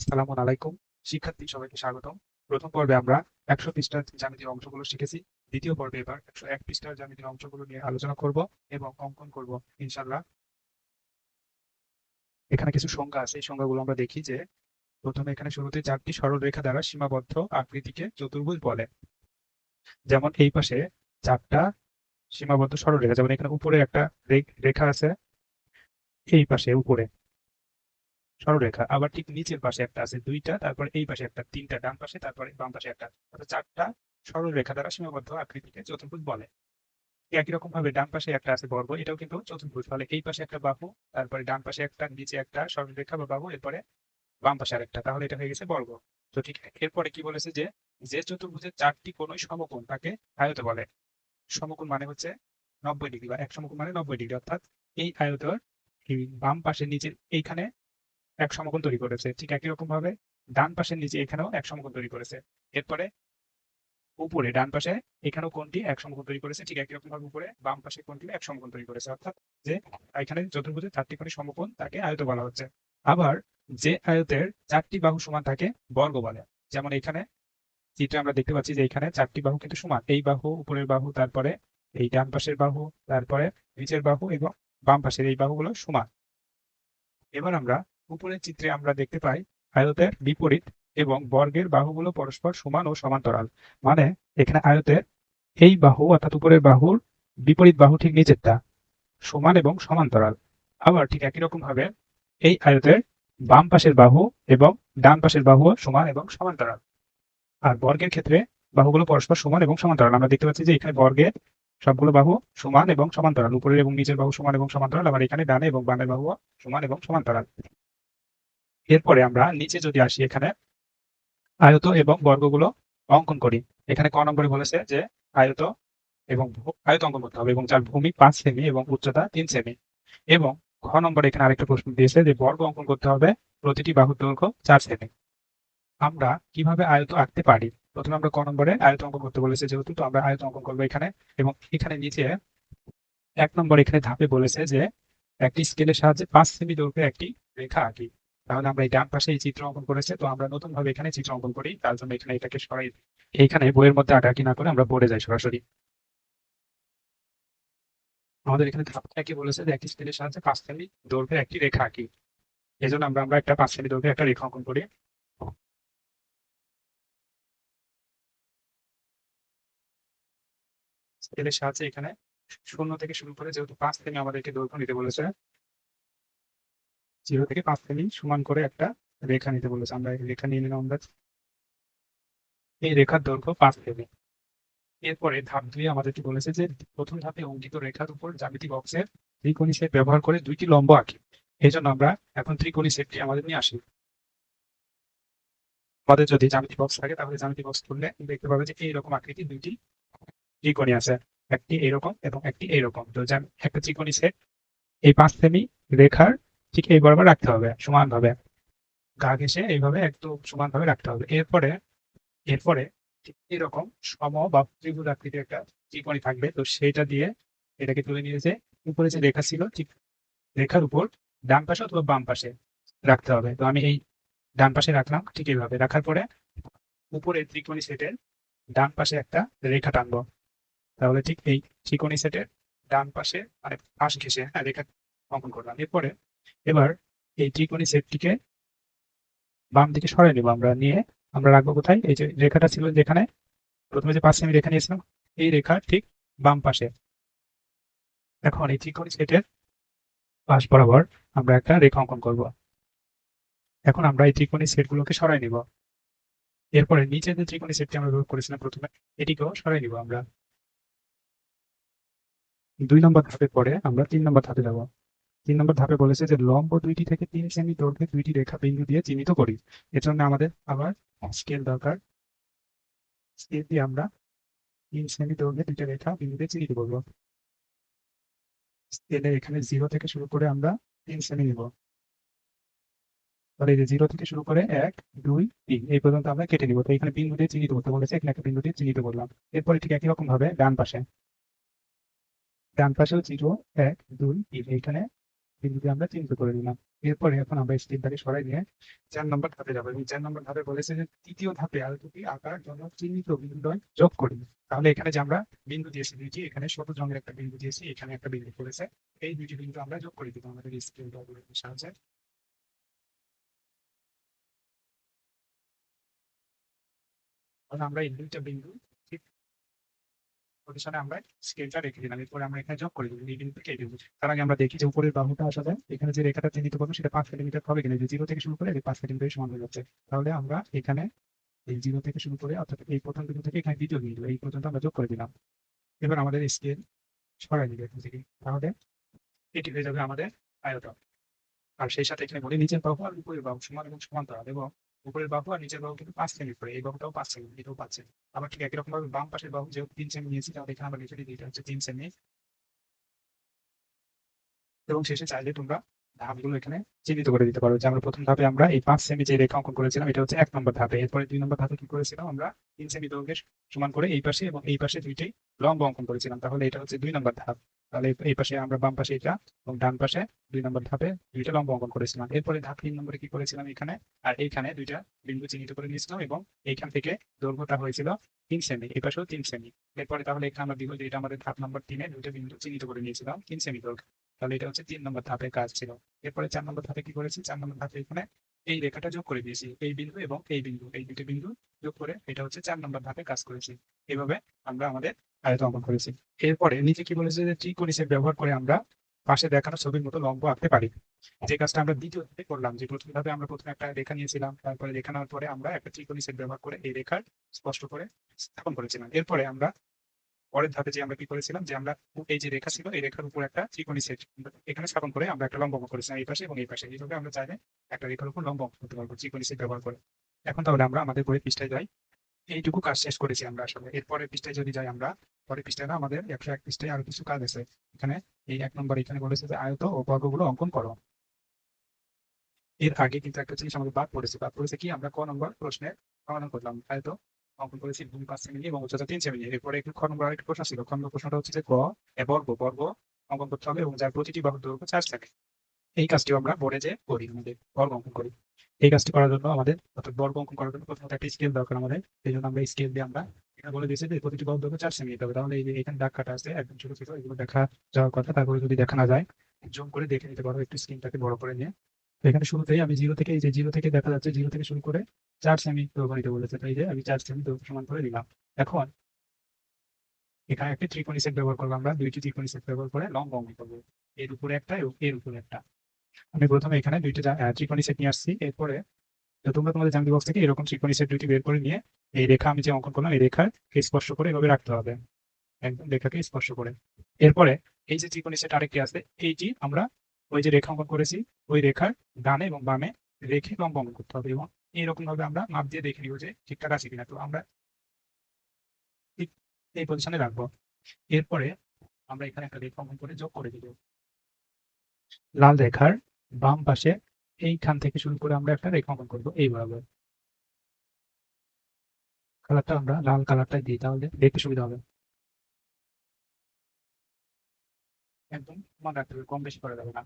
আসসালামু আলাইকুম। শিক্ষার্থী সবাইকে স্বাগতম। প্রথম পর্বে আমরা একশো পৃষ্ঠার জ্যামিতির অংশগুলো শিখেছি। দ্বিতীয় পর্বে এবার একশো এক পৃষ্ঠার জ্যামিতির অংশগুলো নিয়ে আলোচনা করব এবং অঙ্কন করব ইনশাল্লাহ এখানে কিছু সংজ্ঞা আছে। এই সংজ্ঞাগুলো আমরা দেখি যে প্রথমে এখানে শুরুতে চারটি সরল রেখা দ্বারা সীমাবদ্ধ আকৃতিকে চতুর্ভুজ বলে। যেমন এই পাশে চারটা সীমাবদ্ধ সরল রেখা, যেমন এখানে উপরে একটা রেখা আছে, এই পাশে উপরে। সরলরেখা। আবার ঠিক নিচের পাশে একটা আছে দুইটা, তারপর এই পাশে একটা তিনটা, ডান পাশে, তারপরে বাম পাশে একটা, অর্থাৎ চারটা সরলরেখা দ্বারা সীমাবদ্ধ আকৃতিকে চতুর্ভুজ বলে। একই রকম ভাবে ডান পাশে একটা আছে বর্গ, এটাও কিন্তু চতুর্ভুজ। ফলে এই পাশে একটা বাহু, তারপরে ডান পাশে একটা, নিচে একটা সরলরেখা বা বাহু, এরপরে বাম পাশে আরেকটা। তাহলে এটা হয়ে গেছে বর্গ। তো ঠিক এরপরে কি বলেছে যে যে চতুর্ভুজের চারটি কোণই সমকোণ, তাকে আয়ত বলে। সমকোণ মানে হচ্ছে নব্বই ডিগ্রি বা এক সমকোণ মানে নব্বই ডিগ্রি, অর্থাৎ এই আয়তর বাম পাশে নিচে এইখানে এক সমকোণ তৈরি করেছে। ঠিক একই রকম ভাবে ডান পাশের নিচে এখানেও এক সমকোণ তৈরি করেছে। এরপরে উপরে, ডান পাশে এখানেও কোনটি এক সমকোণ তৈরি করেছে। ঠিক একই রকম ভাবে উপরে, বাম পাশে কোনটি এক সমকোণ তৈরি করেছে। অর্থাৎ যে এখানে চতুর্ভুজের চারটি কোণে সমকোণ, তাকে আয়ত বলা হচ্ছে। আবার যে আয়তের চারটি বাহু সমান থাকে বর্গ বলে। যেমন এখানে চিত্রে আমরা দেখতে পাচ্ছি যে এখানে চারটি বাহু কিন্তু সমান। এই বাহু, উপরের বাহু, তারপরে এই ডান পাশের বাহু, তারপরে নিচের বাহু এবং বাম পাশের এই বাহুগুলো সমান। এবার আমরা উপরের চিত্রে আমরা দেখতে পাই আয়তের বিপরীত এবং বর্গের বাহুগুলো পরস্পর সমান ও সমান্তরাল। মানে এখানে আয়তের এই বাহু অর্থাৎ উপরের বাহুর বিপরীত বাহু ঠিক নিচেরটা সমান এবং সমান্তরাল। আবার ঠিক একই রকম ভাবে এই আয়তের বাম পাশের বাহু এবং ডান পাশের বাহুও সমান এবং সমান্তরাল। আর বর্গের ক্ষেত্রে বাহুগুলো পরস্পর সমান এবং সমান্তরাল। আমরা দেখতে পাচ্ছি যে এখানে বর্গের সবগুলো বাহু সমান এবং সমান্তরাল। উপরের এবং নিচের বাহু সমান এবং সমান্তরাল, আবার এখানে ডানে এবং বামের বাহু সমান এবং সমান্তরাল। এরপরে আমরা নিচে যদি আসি এখানে, আয়ত এবং বর্গগুলো অঙ্কন করি। এখানে ক নম্বরে বলেছে যে আয়ত এবং আয়ত অঙ্কন করতে হবে এবং যার ভূমি পাঁচ সেমি এবং উচ্চতা তিন সেমি। এবং খ নম্বরে এখানে আরেকটা প্রশ্ন দিয়েছে যে বর্গ অঙ্কন করতে হবে প্রতিটি বাহুর দৈর্ঘ্য চার সেমি। আমরা কীভাবে আয়ত আঁকতে পারি? প্রথমে আমরা ক নম্বরে আয়ত অঙ্কন করতে বলেছে, যেহেতু তো আমরা আয়ত অঙ্কন করব এখানে। এবং এখানে নিচে এক নম্বর এখানে ধাপে বলেছে যে একটি স্কেলের সাহায্যে পাঁচ সেমি দৈর্ঘ্যে একটি রেখা আঁকি। তাহলে আমরা এই ডান পাশে এই চিত্র অঙ্কন করেছে, তো আমরা নতুন ভাবে এখানে চিত্র অঙ্কন করি। তার জন্য এখানে এটাকে সরাই এইখানে বইয়ের মধ্যে আঁকাআঁকি না করে আমরা বোর্ডে যাই সরাসরি। আমাদের এখানে ধাপ কি বলেছে যে একটি স্কেলের সাহায্যে পাঁচ সেমি দৈর্ঘ্যের একটি রেখা আঁকি। এই জন্য আমরা আমরা একটা পাঁচ সেমি দৈর্ঘ্যের একটা রেখা অঙ্কন করি। স্কেলের সাহায্যে এখানে শূন্য থেকে শুরু করে যেহেতু পাঁচ সেমি আমাদেরকে দৈর্ঘ্য নিতে বলেছে জিরো থেকে পাঁচ সেমি সমান করে একটা রেখা নিতে বলেছে। আমরা রেখা নিয়ে নিলাম আমরা। এই রেখার দৈর্ঘ্য পাঁচ সেমি এরপরে ধাপ দুই আমাদেরকে বলেছে যে প্রথম ধাপে অঙ্কিত রেখার উপর জ্যামিতি বক্সের ত্রিকোণী সেট ব্যবহার করে দুইটি লম্ব আঁকি। এই জন্য আমরা এখন ত্রিকোণী সেটটি আমাদের নিয়ে আসি। আমাদের যদি জ্যামিতি বক্স থাকে, তাহলে জ্যামিতি বক্স খুললে দেখতে পাবে যে এইরকম আকৃতি দুইটি ত্রিকোণী আছে। একটি এইরকম এবং একটি এইরকম। তো একটা ত্রিকোণী সেট। এই পাঁচ সেমি রেখার ঠিক এই রাখতে হবে, সমানভাবে। গা ঘেসে এইভাবে একটু সমানভাবে রাখতে হবে। এরপরে এরপরে ঠিক এরকম সম বা ত্রিভুজ আকৃতির একটা ত্রিকোণী থাকবে। তো সেটা দিয়ে এটাকে তুলে নিয়ে যে উপরে যে রেখা ছিল, ঠিক রেখার উপর ডান পাশে অথবা বাম পাশে রাখতে হবে। তো আমি এই ডান পাশে রাখলাম, ঠিক এইভাবে। রাখার পরে উপরে ত্রিকোণী সেটের ডান পাশে একটা রেখা টানবো। তাহলে ঠিক এই ত্রিকোণী সেটের ডান পাশে মানে পাশ ঘেসে হ্যাঁ রেখা অঙ্কন করলাম। এরপরে এবার এই ত্রিকোণী সেটটিকে বাম দিকে সরাই নেব আমরা, নিয়ে আমরা রাখব কোথায়? এই যে রেখাটা ছিল যেখানে, প্রথমে যে পাঁচ সেমি রেখা নিয়েছিলাম, এই রেখার ঠিক বাম পাশে। এখন এই ত্রিকোণী সেটের পাশ বরাবর আমরা একটা রেখা অঙ্কন করব। এখন আমরা এই ত্রিকোণী সেটগুলোকে সরাই নিব। এরপরে নিচে যে ত্রিকোণী সেটটি আমরা ব্যবহার করেছিলাম প্রথমে, এটিকেও সরাই নিব আমরা। দুই নম্বর ধাপের পরে আমরা তিন নম্বর ধাপে যাব। তিন নম্বর ধাপে বলেছে যে, লম্ব দুইটি থেকে তিন সেমি দৈর্ঘ্যে দুইটি রেখা বিন্দু দিয়ে চিহ্নিত করি। এর জন্য আমাদের আবার স্কেল দরকার। স্কেল দিয়ে আমরা তিন সেমি দৈর্ঘ্যে দুইটা রেখা বিন্দু দিয়ে চিহ্নিত করব। স্কেলে এখানে জিরো থেকে শুরু করে আমরা তিন সেমি নিব। তাহলে এই যে জিরো থেকে শুরু করে এক, দুই, তিন, এই পর্যন্ত আমরা কেটে নিব। তো এখানে বিন্দু দিয়ে চিহ্নিত করতে বলেছে এখানে একটা বিন্দু দিয়ে চিহ্নিত করলাম। এরপরে ঠিক একই রকম ভাবে ডান পাশে। ডান পাশেও জিরো এক, দুই, তিন এইখানে বিন্দুকে আমরা চিহ্নিত করে দিলাম এরপরে এখন আমরা স্কেলটাকে সরাই নিয়ে চার নম্বর ধাপে যাব। এবং চার নম্বর ধাপে বলেছে যে তৃতীয় ধাপে আর দুটি আকার জন্য চিহ্নিত বিন্দুদ্বয় যোগ করি। তাহলে এখানে যে আমরা বিন্দু দিয়েছি দুইটি, এখানে সবুজ রঙের একটা বিন্দু দিয়েছি, এখানে একটা বিন্দু পড়েছে এই দুইটি বিন্দু আমরা যোগ করে দিব আমাদের স্কেল সাহায্যে। আমরা এই দুইটা বিন্দু পজিশনে আমরা স্কেলটা রেখে দিলাম। এরপরে আমরা এখানে যোগ করে দিব, এই থেকে এই তার আগে আমরা দেখি যে উপরের বাহুটা আসা যায়। এখানে যে রেখাটা চিহ্নিত করব, সেটা পাঁচ সেন্টিমিটার হবে কিনা যে জিরো থেকে শুরু করে, পাঁচ সেন্টিমিটার সমান হয়ে যাচ্ছে। তাহলে আমরা এখানে এই জিরো থেকে শুরু করে, অর্থাৎ এই প্রথম বিন্দু থেকে এখানে দ্বিতীয় বিন্দু, এই পর্যন্ত আমরা যোগ করে দিলাম। এবার আমাদের স্কেল সরাই দিবে এখান থেকে। তাহলে এটি হয়ে যাবে আমাদের আয়তন। আর সেই সাথে এখানে বলি, নিচের বাহু আর উপরের বাহু সমান এবং সমান্তরাল এবং উপরের বাহু আর নিচের বাহু কিন্তু পাঁচ সেমি করে এই বাহুটাও পাঁচ সেমি এটাও পাঁচ সেমি আবার ঠিক একই রকম ভাবে বাম পাশের বাহু যেহেতু তিন সেমি নিয়েছি, তাহলে এখানে আমরা লিখে দিই হচ্ছে তিন সেমি এবং শেষে চাইলে তোমরা ধাপগুলো এখানে চিহ্নিত করে দিতে পারো যে আমরা প্রথম ধাপে আমরা এই পাঁচ সেমি যে রেখা অঙ্কন করেছিলাম, এটা হচ্ছে এক নম্বর ধাপে। এরপরে দুই নম্বর ধাপে কি করেছিলাম আমরা? তিন সেমি দৈর্ঘ্যের সমান করে এই পাশে এবং এই পাশে দুইটাই লম্ব অঙ্কন করেছিলাম। তাহলে এটা হচ্ছে দুই নম্বর ধাপ। তাহলে এই- পাশে আমরা বাম পাশে এটা এবং ডান পাশে দুই নম্বর ধাপে দুইটা লম্ব অঙ্কন করেছিলাম। এরপরে ধাপ তিন নম্বরে কি করেছিলাম এখানে? আর এইখানে দুইটা বিন্দু চিহ্নিত করে নিয়েছিলাম এবং এইখান থেকে দৈর্ঘ্যটা হয়েছিল তিন সেমি, এই পাশেও তিন সেমি। এরপরে তাহলে এখানে আমরা বিগত এটা আমাদের ধাপ নম্বর তিনে দুইটা বিন্দু চিহ্নিত করে নিয়েছিলাম, তিন সেমি দৈর্ঘ্য। তাহলে এটা হচ্ছে তিন নম্বর ধাপের কাজ ছিল। এরপরে চার নম্বর ধাপে কি করেছি? চার নম্বর ধাপে এখানে এই রেখাটা যোগ করে দিয়েছি, এই বিন্দু এবং এই বিন্দু। এই দুটো বিন্দু যোগ করে এটা হচ্ছে চার নম্বর ধাপে কাজ করেছি। এভাবে আমরা আমাদের আয়ত অঙ্কন করেছি। এরপরে নিচে কি বলেছে যে ত্রিকোণ হিসেবে ব্যবহার করে আমরা পাশে দেখানো ছবির মতো লম্ব আঁকতে পারি। যে কাজটা আমরা দ্বিতীয় ধাপে করলাম, যে প্রথম ধাপে আমরা প্রথমে একটা রেখা নিয়েছিলাম, তারপরে রেখা নেওয়ার পরে আমরা একটা ত্রিকোণ হিসেবে ব্যবহার করে এই রেখার স্পষ্ট করে স্থাপন করেছিলাম। এরপরে আমরা পরের ধাপে যে আমরা কি করেছিলাম, যে আমরা এই যে রেখা ছিল, এই রেখার উপর একটা ত্রিকোণী সেট এখানে স্থাপন করে আমরা একটা লম্ব করেছিলাম এই পাশে এবং এই পাশে। এইভাবে আমরা চাইলে একটা রেখার উপর লম্ব করতে পারব ত্রিকোণী সেট ব্যবহার করে। এখন তাহলে আমরা আমাদের বইয়ের পৃষ্ঠায় যাই। এইটুকু কাজ শেষ করেছি আমরা আসলে। এরপরের পৃষ্ঠায় যদি যাই আমরা, পরের পৃষ্ঠায় না, আমাদের একশো এক পৃষ্ঠায় আরও কিছু কাজ আছে। এখানে এই এক নম্বর এখানে বলেছে যে আয়ত ও বর্গগুলো অঙ্কন করো। এর আগে কিন্তু একটা জিনিস আমাদের বাদ পড়েছে। বাদ পড়েছে কি? আমরা ক নম্বর প্রশ্নের সমাধান করলাম। আয়ত অঙ্কন করেছি দুই, পাঁচ সেমি এবং উচ্চতা তিন সেমি এরপরে একটু খ নম্বর আরেকটা প্রশ্ন ছিল। খ নম্বর প্রশ্নটা হচ্ছে যে ক এ বর্গ বর্গ অঙ্কন করতে হবে এবং যার প্রতিটি বাহুর দৈর্ঘ্য চার থাকে। এই কাজটিও আমরা বোর্ডে যে করি, আমাদের বর্গ অঙ্কন করি। এই কাজটি করার জন্য আমাদের অর্থাৎ বর্গ অঙ্কন করার জন্য প্রথমত একটা স্কেল দরকার আমাদের। এই জন্য আমরা স্কেল দিয়ে আমরা এখানে বলে দিয়েছি যে প্রতিটি দৈর্ঘ্য চার সেমি নিতে হবে। তাহলে এই যে এখানে দাগ কাটা আছে, একদম ছোট ছোট, এগুলো দেখা যাওয়ার কথা। তারপরে যদি দেখা না যায়, জুম করে দেখে নিতে পারো একটু স্ক্রিনটাকে বড় করে নিয়ে। এখানে শুরুতেই আমি জিরো থেকে এই যে জিরো থেকে দেখা যাচ্ছে জিরো থেকে শুরু করে চার সেমি দৈর্ঘ্য নিতে বলেছে। তো এই যে আমি চার সেমি দৈর্ঘ্য সমান করে নিলাম। এখন এখানে একটি ত্রিকোণী সেট ব্যবহার করব আমরা। দুইটি ত্রিকোণী সেট ব্যবহার করে লম্ব অঙ্কন করব। এর উপরে একটা এবং এর উপরে একটা। আমি প্রথমে এখানে দুইটা ত্রিকোণী সেট নিয়ে আসছি। এরপরে তোমরা তোমাদের জ্যামিতি বক্স থেকে এরকম ত্রিকোণী সেট দুইটি বের করে নিয়ে এই রেখা আমি যে অঙ্কন করলাম, এই রেখার স্পর্শ করে এভাবে রাখতে হবে। একদম রেখাকে স্পর্শ করে। এরপরে এই যে ত্রিকোণী সেট আরেকটি আছে, এইটি আমরা ওই যে রেখা অঙ্কন করেছি, ওই রেখার ডানে এবং বামে রেখে লম্ব অঙ্কন করতে হবে এবং এইরকম ভাবে আমরা মাপ দিয়ে দেখে নিব যে ঠিকঠাক আছে কিনা। তো আমরা এই পজিশনে রাখব। এরপরে আমরা এখানে একটা রেখা অঙ্কন করে যোগ করে দিব। লাল রেখার বাম পাশে এইখান থেকে শুরু করে আমরা একটা রেখা অঙ্কন করব এইভাবে কালারটা আমরা লাল কালারটাই দিই, তাহলে দেখতে সুবিধা হবে। একদম মনে রাখতে হবে, কম বেশি করা যাবে না।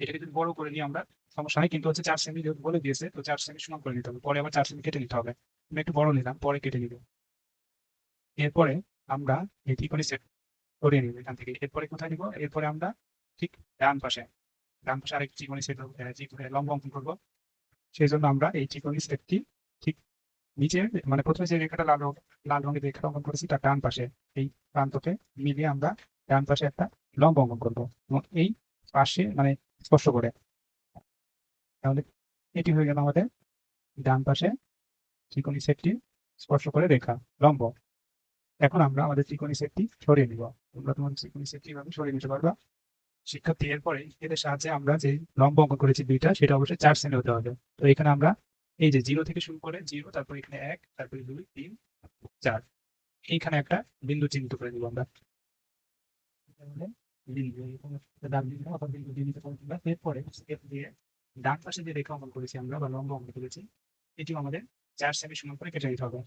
এটাকে যদি বড় করে নিই আমরা, সমস্যা নেই কিন্তু হচ্ছে চার সেমি যেহেতু বলে দিয়েছে, তো চার সেমি সমান করে নিতে হবে। পরে আবার চার সেমি কেটে নিতে হবে। আমি একটু বড় নিলাম, পরে কেটে নিব। এরপরে আমরা এই ত্রিকোণী সেট করিয়ে নিব এখান থেকে। এরপরে কোথায় নিব? এরপরে আমরা ঠিক ডান পাশে। ডান পাশে আরেক ত্রিকোণী সেট লম্ব অঙ্কন করব? সেই জন্য আমরা এই ত্রিকোণী সেটটি ঠিক নিচে মানে প্রথমে যে রেখাটা লাল লাল রঙের রেখাটা অঙ্কন করেছি তার ডান পাশে, এই প্রান্তকে মিলিয়ে আমরা ডান পাশে একটা লম্ব অঙ্কন করব। এবং এই পাশে মানে স্পর্শ করে, তাহলে এটি হয়ে গেল আমাদের ডান পাশে ত্রিকোণী সেটটি স্পর্শ করে রেখা লম্ব এখন আমরা আমাদের ত্রিকোণী সেটটি সরিয়ে নিব। তোমরা তোমার ত্রিকোণী সেটটি এভাবে সরিয়ে নিতে পারবা। শিক্ষার্থী এরপরে এদের সাহায্যে আমরা যে লম্ব অঙ্কন করেছি দুইটা, সেটা অবশ্যই চার সেমি হতে হবে। তো এখানে আমরা এই যে জিরো থেকে শুরু করে জিরো, তারপর এখানে এক, তারপরে দুই, তিন, চার, এইখানে একটা বিন্দু চিহ্নিত করে দিব আমরা। দিয়ে পাশে অঙ্কন করেছি আমরা, বা লম্ব অঙ্কন করেছি, এটিও আমাদের চার কেটে হবে।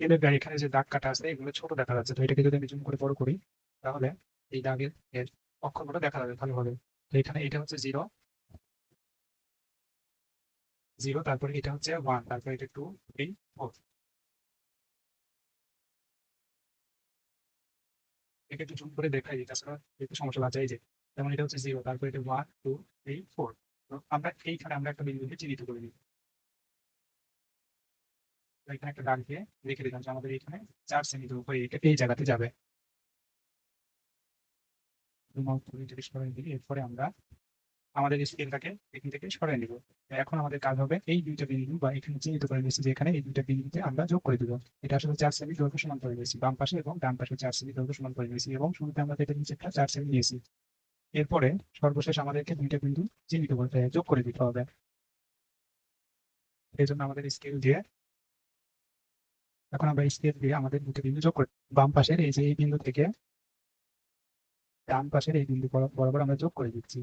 এদের এখানে যে দাগ কাটা আছে, এগুলো ছোট দেখা যাচ্ছে। তো এটাকে যদি আমি জুম করে বড় করি, তাহলে এই দাগের এর অক্ষরগুলো দেখা যাবে ভালোভাবে। এখানে এটা হচ্ছে জিরো জিরো তারপরে এটা হচ্ছে ওয়ান তারপরে এটা টু থ্রি ফোর একে একটু জুম করে দেখাই, তাছাড়া একটু সমস্যা বাঁচা এই যে, যেমন এটা হচ্ছে জিরো তারপরে এটা ওয়ান টু থ্রি ফোর আমরা এইখানে আমরা একটা বিন্দুকে চিহ্নিত করে দিই এখানে একটা দাগ দিয়ে রেখে দিলাম যে আমাদের এখানে চার সেমি দৈর্ঘ্য এইটা এই জায়গাতে যাবে। মাউস তুলে যদি সরাই দিই, এরপরে আমরা আমাদের স্কেলটাকে এখান থেকে সরাই নিব। এখন আমাদের কাজ হবে এই দুইটা বিন্দু বা এখানে চিহ্নিত করে দিয়েছি যে এখানে এই দুইটা বিন্দুতে আমরা যোগ করে দিব। এটা আসলে চার সেমি দৈর্ঘ্য সমান করে দিয়েছি। বাম পাশে এবং ডান পাশে চার সেমি দৈর্ঘ্য সমান করে দিয়েছি এবং শুরুতে আমরা এটা নিচেটা চার সেমি নিয়েছি। এরপরে সর্বশেষ আমাদেরকে দুইটা বিন্দু চিহ্নিত করতে যোগ করে দিতে হবে। এই জন্য আমাদের স্কেল দিয়ে এখন আমরা স্কেল দিয়ে আমাদের দুটো বিন্দু যোগ করি বাম পাশের এই যে এই বিন্দু থেকে ডান পাশের এই বিন্দু বরাবর আমরা যোগ করে দিচ্ছি।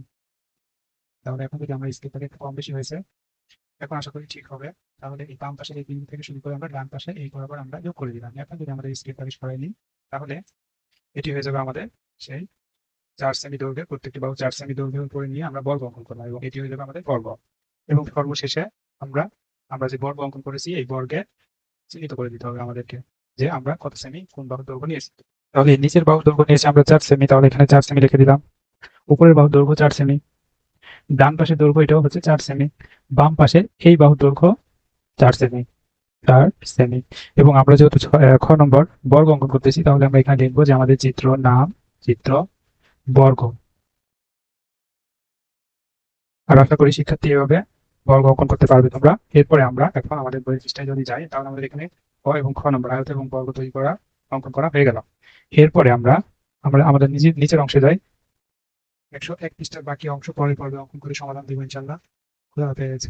তাহলে এখন যদি আমরা স্কেলটাকে একটু কম বেশি হয়েছে, এখন আশা করি ঠিক হবে। তাহলে এই বাম পাশের এই বিন্দু থেকে শুরু করে আমরা ডান পাশে এই বরাবর আমরা যোগ করে দিলাম। এখন যদি আমাদের স্কেলটাকে সরাই নিই, তাহলে এটি হয়ে যাবে আমাদের সেই চার সেমি দৈর্ঘ্যের প্রত্যেকটি বাহু চার সেমি দৈর্ঘ্যের উপরে নিয়ে আমরা বর্গ অঙ্কন করলাম এবং এটি হয়ে যাবে আমাদের বর্গ। এবং সর্বশেষে আমরা আমরা যে বর্গ অঙ্কন করেছি, এই বর্গে চিহ্নিত করে দিতে হবে আমাদেরকে, যে আমরা কত সেমি কোন বাহুর দৈর্ঘ্য নিয়েছি। তাহলে নিচের বাহুর দৈর্ঘ্য নিয়েছি আমরা চার সেমি তাহলে এখানে চার সেমি লিখে দিলাম। উপরের বাহুর দৈর্ঘ্য চার সেমি ডান পাশের দৈর্ঘ্য এটাও হচ্ছে চার সেমি বাম পাশে এই বাহুর দৈর্ঘ্য চার সেমি চার সেমি এবং আমরা যেহেতু খ নম্বর বর্গ অঙ্কন করতেছি, তাহলে আমরা এখানে লিখব যে আমাদের চিত্র নাম, চিত্র বর্গ। আর আশা করি শিক্ষার্থী এভাবে বর্গ অঙ্কন করতে পারবে তোমরা। এরপরে আমরা এখন আমাদের বইয়ের পৃষ্ঠায় যদি যাই, তাহলে আমাদের এখানে ক এবং খ নম্বর আয়ত এবং বর্গ তৈরি করা অঙ্কন করা হয়ে গেল। এরপরে আমরা আমরা আমাদের নিজের নিচের অংশে যাই। একশো এক পৃষ্ঠার বাকি অংশ পরের পর্বে অঙ্কন করে সমাধান দিব ইনশাল্লাহ খুদা হাফেজ।